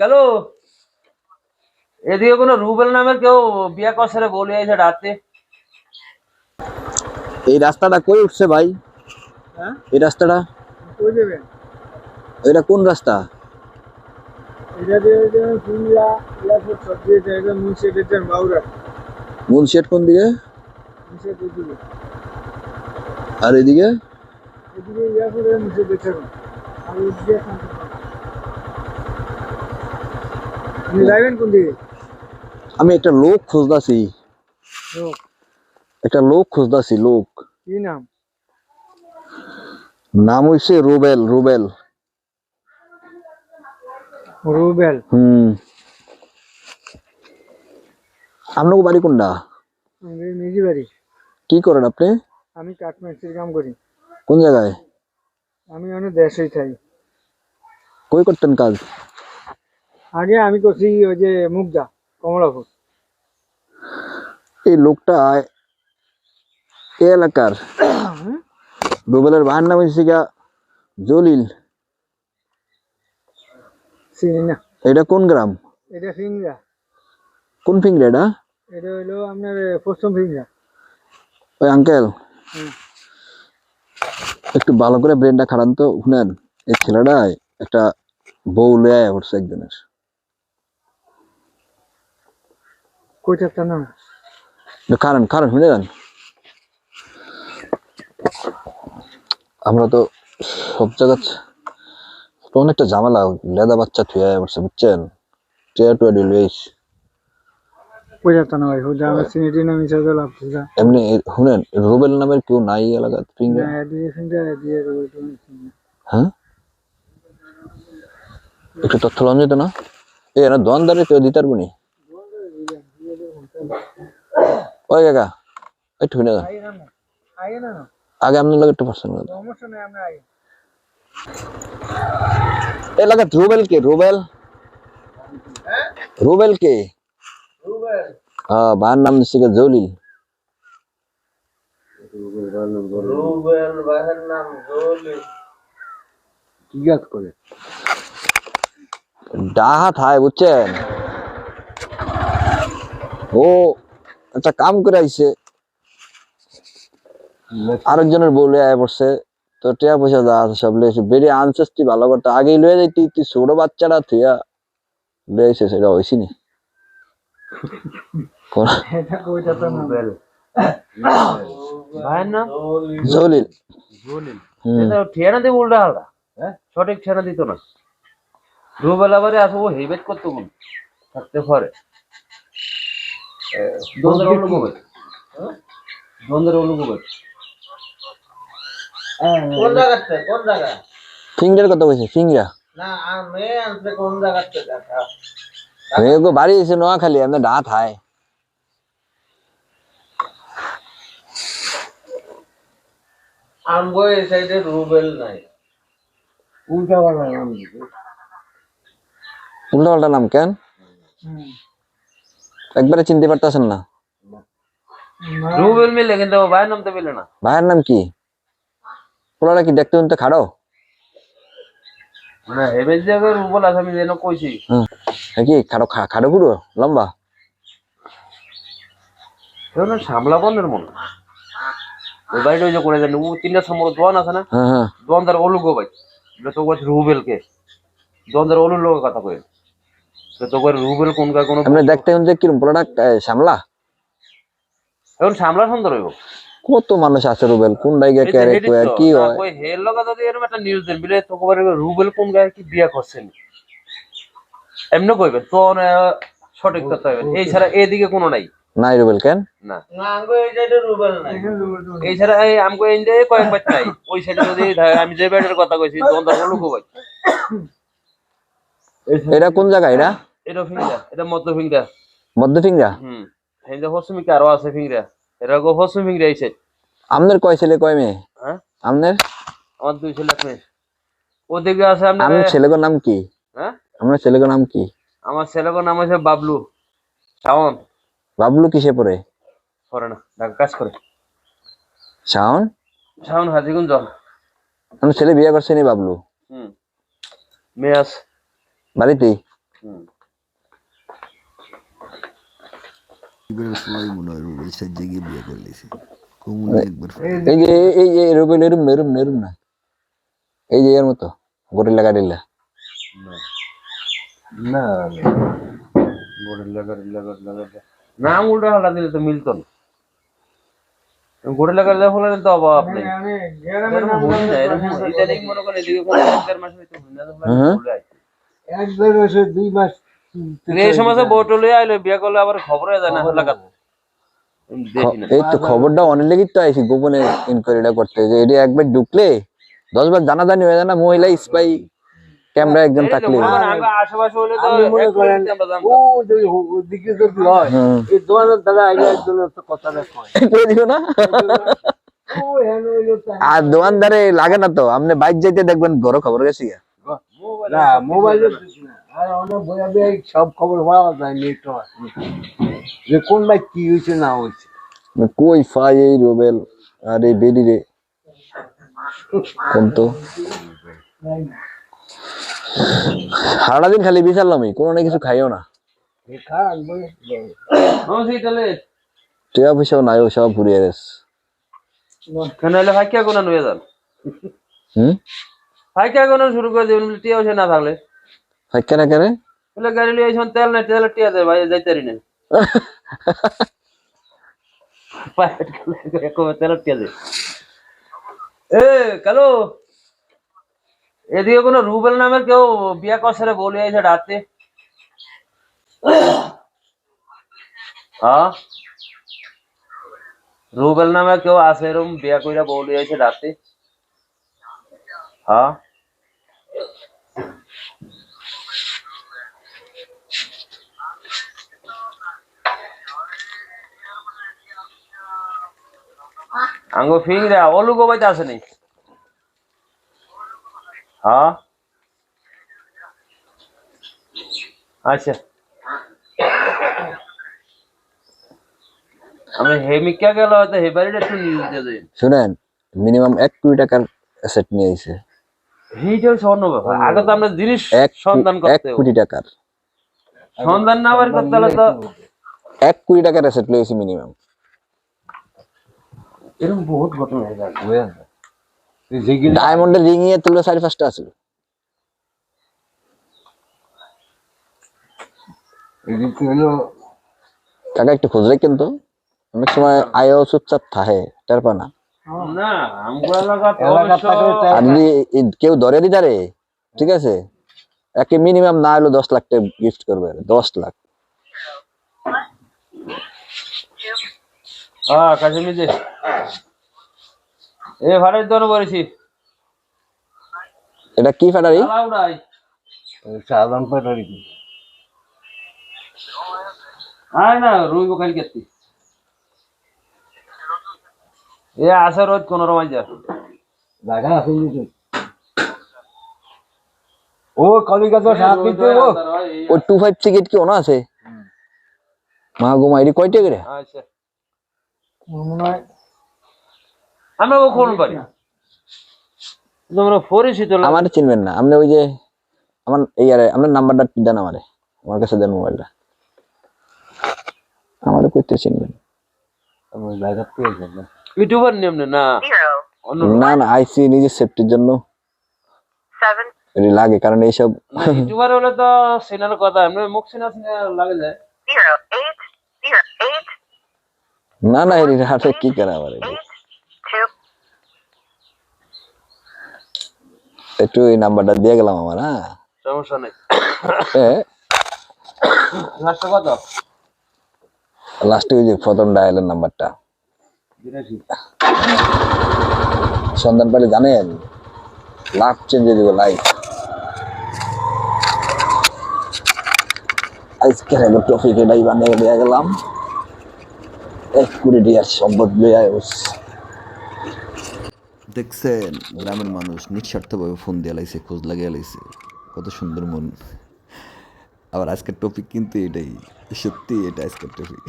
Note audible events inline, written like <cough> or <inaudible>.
কালো এদিকে কোনো রুবেল নামের কেউ বিয়া করছে রে বলে আইছে রাতে? এই রাস্তাটা কই উঠছে ভাই? হ্যাঁ? এই রাস্তাটা? কই যাবেন? এটা কোন রাস্তা? এটা দিয়ে যে কুমিল্লা এয়ারপোর্ট সব দিয়ে যাবে মুন্সিয়াটের যান বাউরা মূল শেড কোন দিকে? আর এদিকে? এদিকে এয়ারপোর্টের মুন্সিয়াটের যাবেন আর ওদিকে আপনি যাবেন কোন দিকে? আমি একটা লোক খুঁজতাছি। একটা লোক খুঁজতাছি লোক। কি নাম? নাম হইছে রুবেল রুবেল। রুবেল? হুম। আপনাকে বাড়ি কোনটা? নিজে বাড়ি। কি করেন আপনি? আমি কাঠমান্ডির কাম করি। কোন জায়গায়? আমি অনেক দেশেই থাকি। কই করতেন কাজ? আগে আমি করছি ওই যে মুগদা কমলাপুর এই লোকটা এলাকার? রুবেলের ভাইয়ের নাম হচ্ছে গিয়া জলিল। চিনি না। এটা কোন গ্রাম? এটা ফিংরা। কোন ফিংরে এটা? এটা হলো আপনার পশ্চিম ফিংরা। ওই আঙ্কেল? একটু ভালো করে ব্রেনটা খারান তো শুনেন এই ছেলেটা একটা বউ লয়ে উঠছে একজনের। না? শুনে যান। আমরা তো সব জায়গা তো অনেকটা ঝামেলা লেদা বাচ্চা থুয়ে পড়ছে বুঝছেন? টিয়া টুয়া না ভাই? হুদা সিনিটি এমনি শুনেন রুবেল নামের কেউ নাই ফিঙ্গার? না। হ্যাঁ? একটু তথ্য লঞ্চ যেত না? এ না দোয়ানদারে কেউ দিতে পারব নি? ওই কাকা একটু না আগে আপনার লাগে একটু পার্সেন্ট সমস্যা নেই আমরা আগে এলাকা রুবেল কে? রুবেল? রুবেল কে? হ্যাঁ ভাইয়ের নাম দিচ্ছে গিয়ে জলিল। রুবেল ভাইয়ের নাম জলি কি কাজ করে। ডাহা থায় বুঝছেন? ও একটা কাম করে আইছে। আরেকজনের বলে আয় পড়ছে। তো টিয়া পয়সা যা আছে সব লয়েছে বেরিয়ে আনছিস তুই ভালো করতে। আগেই লয়ে যাইতি। তুই ছোট বাচ্চাটা থুয়া লয়েছে সেটা হয়েছি নি জলিল। ঠিয়ানা দিয়ে উল্টা হ্যাঁ? সঠিক ঠিয়ানা দিত না। রুবেল আবারে আসো ও হেবেট করতো থাকতে পারে। দন্দর অনুভব দন্দর অনুভব কোন জায়গাতে কোন জায়গা ফিঙ্গার কত কইছে? ফিঙ্গা না আমি আনতে কোন জায়গাতে দেখা মেয়ে বাড়ি এসে নোয়াখালী আমরা ডা থায় আমগো এই সাইডে রুবেল নাই। উল্টা পাল্টা নাম উল্টা পাল্টা নাম কেন। একবারে চিনতে পারতেছেন না। রুবেল মিলে কিন্তু ভাইয়ের নাম তো মিলে না। ভাইয়ের নাম কি? পোলাটা কি দেখতে শুনতে খাড়ো? না হেবের জায়গায় রুবেল আছে আমি যেন কইছি। কি খাড়ো খা- খাড়ো পুরো লম্বা? না সামলা বন্ধের মনে। ওই বাড়িটা ওই যে করে জানি ও তিনটা দোয়ান আছে না? দোয়ানদার ভাই। তো দোয়ানদার অলুর লোকের কথা কই তো রুবেল কোন দেখতে পোলাটা এ, সামলা এখন সামলা সুন্দর হইব। কত মানুষ আছে রুবেল? কোন ডাইগে ক্যারে কি হয়? কই হের লগা যদি এরকম একটা নিউজ দেন বিলে তো কইবে রুবেল কোন গায়ে কি বিয়া করছেন এমনি কইবে তো সঠিক কথা এই ছাড়া এদিকে কোনো নাই। নাই রুবেল কেন? না। না আমগো এই সাইডে রুবেল নাই। এখানে রুবেল তো এই ছাড়া এই আমগো এই যে কয়েক বাচ্চা নাই। ওই সাইডে যদি আমি যে ব্যাটের কথা কইছি এটা কোন জায়গা এটা? এটা ফিংরা এটা মধ্য ফিংরা মধ্য ফিংরা হুম এই যে পশ্চিমিকে আরও আছে ফিংরা এটা গো ফিংরা এই সাইড আমনের কয় ছেলে কয় মেয়ে? হ্যাঁ? আমনের? আমার দুই ছেলে এক মেয়ে। ওদিকে আছে আপনার আমনের ছেলেগোর নাম কি? হ্যাঁ? আপনার ছেলেগোর নাম কি? আমার ছেলের নাম হচ্ছে বাবলু। শাওন। বাবলু কিসে পড়ে? করে না ঢাকা কাজ করে। শাওন? শাওন হাজিগুঞ্জ। আমার ছেলে বিয়ে করছে নি বাবলু? হুম। মেয়ে আছে। মনে হয় এই যে এই যে এরকম এরম এরম এরম না এই যে এর মতো গরিল্লা গাড়িল্লা না গোরেলা গোরেলা গোরেলা গোরেলা নাম উল্টা হাল্টা দিলে তো মিলতো না গোরেলা গোরেলা ফলে তো অভাব নেই এরকম হই না, এরকম ইদানিং মনে করেন এদিকে কোনো এক দেড় মাস হইতে হই না, তো হলে হুম। ভুলে আইছে। এক দেড় বছর দুই মাস এই সময় বোট লয়ে আইলো বিয়ে করলে আবার খবর হয়ে যায় না এলাকাতে এই তো খবরটা অনেক লেগে তো আইসি গোপনে ইনকোয়ারিটা করতে যে এটা একবার ঢুকলে দশ বার জানাজানি হয়ে যায় না মহিলা স্পাই ক্যামেরা একজন থাকলে মনে করেন আগে আশেপাশে হলে তো মনে করেন মিনিটে আমরা জানতাম। ও যদি ওদিকে যদি হয় এই দোকানের <laughs> না আর দোকানদারে লাগে না তো আপনি বাইক যাইতে দেখবেন বড় খবর গেছি গা। না মোবাইলে যায়। আর অনেক বইয়া বইয়া সব খবর পাওয়া যায় নেট যে কোন ভাই কি হয়েছে না হয়েছে। কই ফাই এই রোবেল আর এই বেডি রে? কোন তো? সারাদিন খালি বিচারলাম কোনো না কিছু খাইও না। হ্যাঁ, টিয়া পয়সাও নাই ও সব ঘুরিয়ে গেছে কেন হলে ভাইকা কোন নুয়ে যান হুম? ভাইকা কোন শুরু করে দেবেন টিয়া হচ্ছে না থাকলে। কেন কেন? বলে গাড়ি লিয়ে তেল নাই তেল টিয়া দেয় ভাই না পাইলট <laughs> গেলে কবে তেল টিয়া দে এ কালো! এদিকে কোনো রুবেল নামের কেউ বিয়া করছে রে বলে আইছে রাতে হ্যাঁ রুবেল নামে কেউ আছে এরকম বিয়া কইরা বলে আইছে রাতে হ্যাঁ আঙ্গো ফিংরা অলু গোবাইতে আছে নি হ্যাঁ? আচ্ছা। আমি হেমিকা গেল হয়তো হেবারিটা একটু নিউজ দিয়ে দেন শুনেন মিনিমাম এক কোটি টাকার অ্যাসেট নিয়ে আইছে। এইটা হচ্ছে অন্য ব্যাপার আগে তো আমরা জিনিস সন্ধান করতে হবে। কোটি টাকার। সন্ধান না বার করতে হলে তো এক কোটি টাকার অ্যাসেট লইছি মিনিমাম। এরকম বহুত ঘটনা হয়ে যায় যেগুলো ডায়মন্ডের রিং এ তুলে চারি পাঁচটা আছে এদিকে কাকা একটু খোঁজ রাখেন তো। অনেক সময় আয়ও চুপচাপ থাকে টের পা না। কেউ ধরে দিতারে ঠিক আছে? একে মিনিমাম না হলো দশ লাখ টাকা গিফট করবে দশ লাখ। হ্যাঁ কাশ্মীর যে। এ জন্য বলেছি। এটা কি উড়াই। সাধারণ পাটারি আয় না রুইব কালকে এ আসে রোজ কোন রমাই যা। জায়গা আছে ও কলিকাতা সাত দিতে ও ওই টু ফাইভ টিকিট কি ওনা আছে? মা গো মাইরি কয়টা করে আচ্ছা। মনে হয় আমরা ও পারি তোমরা পরিচিত আমার চিনবেন না। আপনি ওই যে আমার এই আরে আপনার নাম্বারটা দেন আমারে। আমার কাছে দেন মোবাইলটা। আমারে কইতে চিনবেন। জায়গা ইউটিউবার নিয়ম না? অন্য না না আইসি নিজের সেফটির জন্য। লাগে কারণ এইসব ইউটিউবার হলে তো সিনার কথা। এমনি মুখ সিনা সিনা লাগে যায়। না না এটি হাতে কি করে আবার একটু এই নাম্বারটা দিয়ে গেলাম আমার হ্যাঁ? সমস্যা নেই। এ লাস্ট কত? লাস্টে ওই যে প্রথম ডায়ালের নাম্বারটা। সন্ধান পেলে জানেন? লাইফ চেঞ্জ যাবে লাইফ আজকে হলো ট্রফিক এটাই বানিয়ে দিয়ে গেলাম। এক কুড়ি ডিয়ার সম্পদ লইয়া দেখছেন, গ্রামের মানুষ নিঃস্বার্থভাবে ফোন দিয়ে লাইছে, খোঁজ লাগিয়ে লাইছে। কত সুন্দর মন। আবার আজকের টপিক কিন্তু এটাই সত্যি এটা আজকের টপিক